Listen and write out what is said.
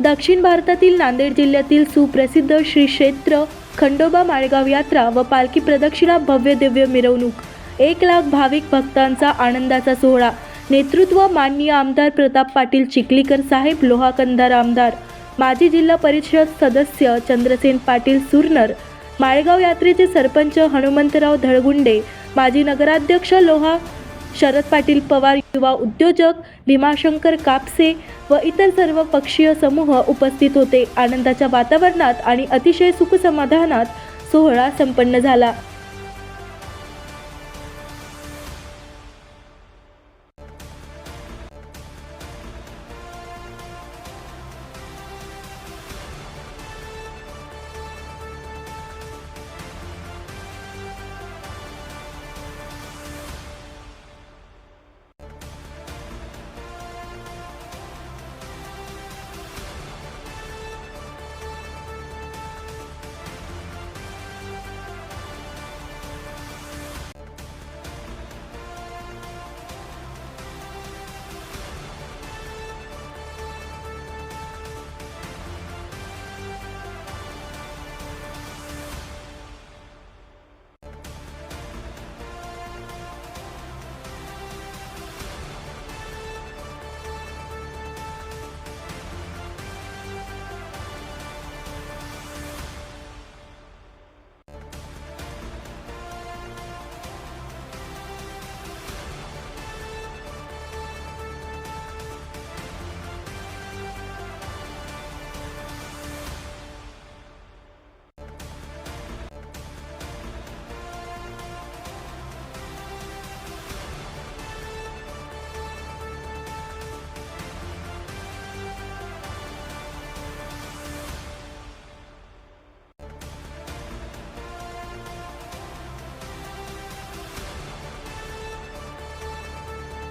दक्षिण भारतातील नांदेड जिल्ह्यातील सुप्रसिद्ध श्री क्षेत्र खंडोबा माळगाव यात्रा व पालखी प्रदक्षिणा भव्य दिव्य मिरवणूक एक लाख भाविक भक्तांचा आनंदाचा सोहळा. नेतृत्व माननीय आमदार प्रताप पाटील चिखलीकर साहेब लोहाकंधार आमदार माजी जिल्हा परिषद सदस्य चंद्रसेन पाटील सुरनर माळगाव यात्रेचे सरपंच हनुमंतराव धळगुंडे माजी नगराध्यक्ष लोहा शरद पाटील पवार युवा उद्योजक भीमाशंकर कापसे व इतर सर्व पक्षीय समूह उपस्थित होते. आनंदाच्या वातावरणात आणि अतिशय सुखसमाधानात सोहळा संपन्न झाला.